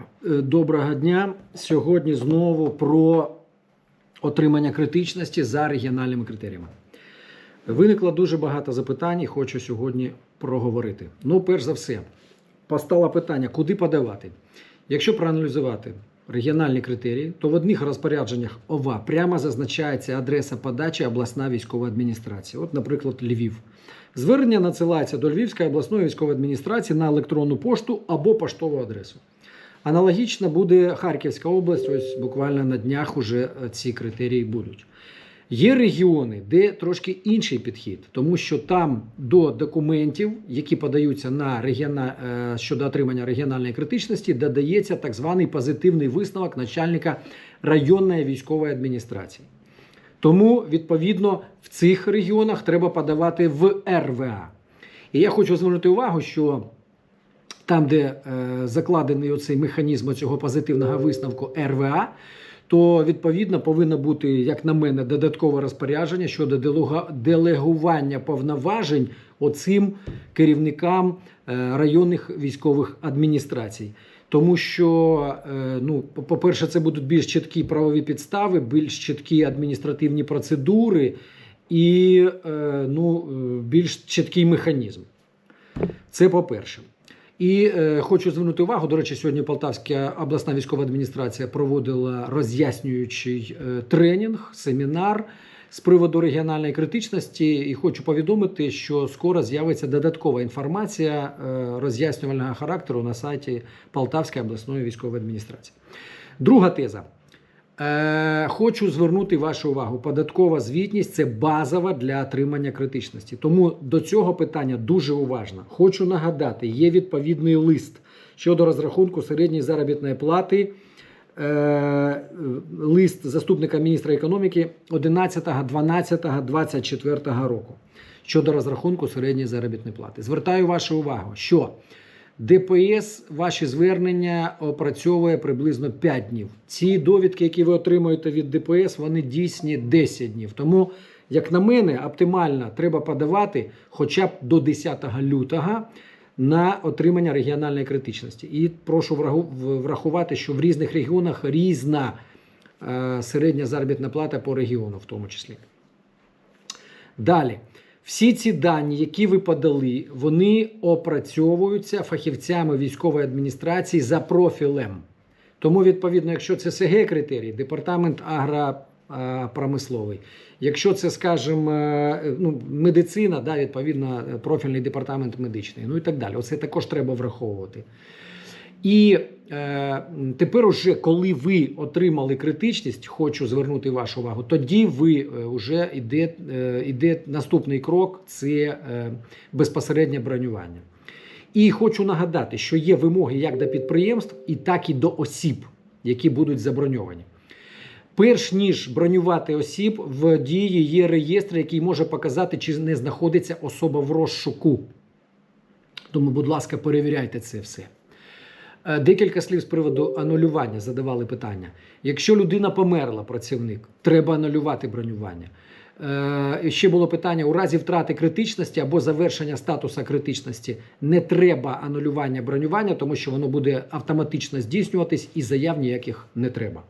Е, Доброго дня. Сьогодні знову про отримання критичності за регіональними критеріями. Виникло дуже багато запитань і хочу сьогодні проговорити. Ну, перш за все, постало питання, куди подавати. Якщо проаналізувати регіональні критерії, то в одних розпорядженнях ОВА прямо зазначається адреса подачі обласна військова адміністрація. От, наприклад, Львів. Звернення надсилається до Львівської обласної військової адміністрації на електронну пошту або поштову адресу. Аналогічно буде Харківська область, ось буквально на днях уже е, ці критерії будуть. Є регіони, де трошки інший підхід, тому що там до документів, які подаються на регіона... е, щодо отримання регіональної критичності, додається так званий позитивний висновок начальника районної військової адміністрації. Тому, відповідно, в цих регіонах треба подавати в РВА. І я хочу звернути увагу, що там, де е, закладений оцей механізм цього позитивного висновку РВА, то відповідно повинно бути, як на мене, додаткове розпорядження щодо делегування повноважень оцим керівникам е, районних військових адміністрацій. Тому що, е, ну, по- по-перше, це будуть більш чіткі правові підстави, більш чіткі адміністративні процедури і е, ну, більш чіткий механізм. Це по-перше. І е, хочу звернути увагу. До речі, сьогодні Полтавська обласна військова адміністрація проводила роз'яснюючий е, тренінг, семінар з приводу регіональної критичності. І хочу повідомити, що скоро з'явиться додаткова інформація е, роз'яснювального характеру на сайті Полтавської обласної військової адміністрації. Друга теза. Е, хочу звернути вашу увагу. Податкова звітність це базова для отримання критичності. Тому до цього питання дуже уважно. Хочу нагадати, є відповідний лист щодо розрахунку середньої заробітної плати. Е, лист заступника міністра економіки 11.12.24 року щодо розрахунку середньої заробітної плати. Звертаю вашу увагу, що ДПС ваші звернення опрацьовує приблизно 5 днів. Ці довідки, які ви отримуєте від ДПС, вони дійсні 10 днів. Тому, як на мене, оптимально треба подавати хоча б до 10 лютого на отримання регіональної критичності. І прошу врахувати, що в різних регіонах різна е, середня заробітна плата по регіону, в тому числі. Далі. Всі ці дані, які ви подали, вони опрацьовуються фахівцями військової адміністрації за профілем. Тому, відповідно, якщо це СГ критерій, департамент агропромисловий. Якщо це, скажімо, е, ну, медицина, да, відповідно, профільний департамент медичний, ну і так далі. Оце також треба враховувати. І е, тепер, уже, коли ви отримали критичність, хочу звернути вашу увагу, тоді ви вже йде, е, йде наступний крок це е, безпосереднє бронювання. І хочу нагадати, що є вимоги як до підприємств, і так і до осіб, які будуть заброньовані. Перш ніж бронювати осіб, в дії є реєстр, який може показати, чи не знаходиться особа в розшуку. Тому, будь ласка, перевіряйте це все. Е, Декілька слів з приводу анулювання задавали питання. Якщо людина померла, працівник, треба анулювати бронювання. Е, Ще було питання: у разі втрати критичності або завершення статуса критичності не треба анулювання бронювання, тому що воно буде автоматично здійснюватись і заяв ніяких не треба.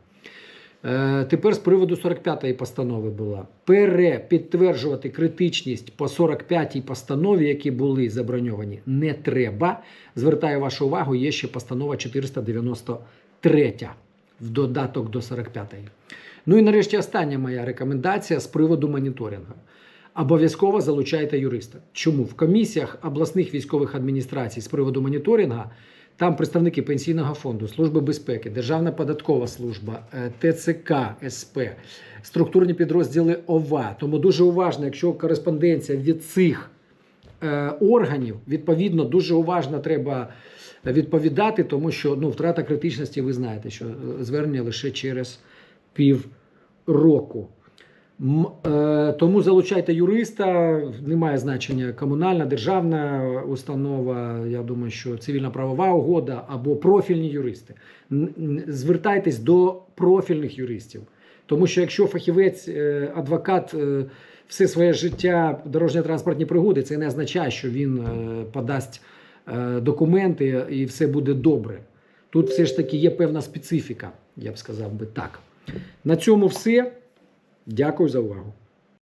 Е, Тепер з приводу 45-ї постанови була перепідтверджувати критичність по 45-й постанові, які були заброньовані, не треба. Звертаю вашу увагу, є ще постанова 493 в додаток до 45-ї. Ну і нарешті остання моя рекомендація з приводу моніторингу. Обов'язково залучайте юриста. Чому в комісіях обласних військових адміністрацій з приводу моніторингу там представники пенсійного фонду, служби безпеки, Державна податкова служба, е, ТЦК, СП, структурні підрозділи ОВА. Тому дуже уважно, якщо кореспонденція від цих е, органів, відповідно, дуже уважно треба відповідати, тому що ну, втрата критичності, ви знаєте, що е, звернення лише через пів року. Е, Тому залучайте юриста, немає значення комунальна, державна установа. Я думаю, що цивільна правова угода або профільні юристи. Звертайтесь до профільних юристів. Тому що якщо фахівець, е, адвокат е, все своє життя дорожньо-транспортні пригоди, це не означає, що він подасть документи і все буде добре. Тут все ж таки є певна специфіка, я б сказав би так. На цьому все. Дякую за увагу.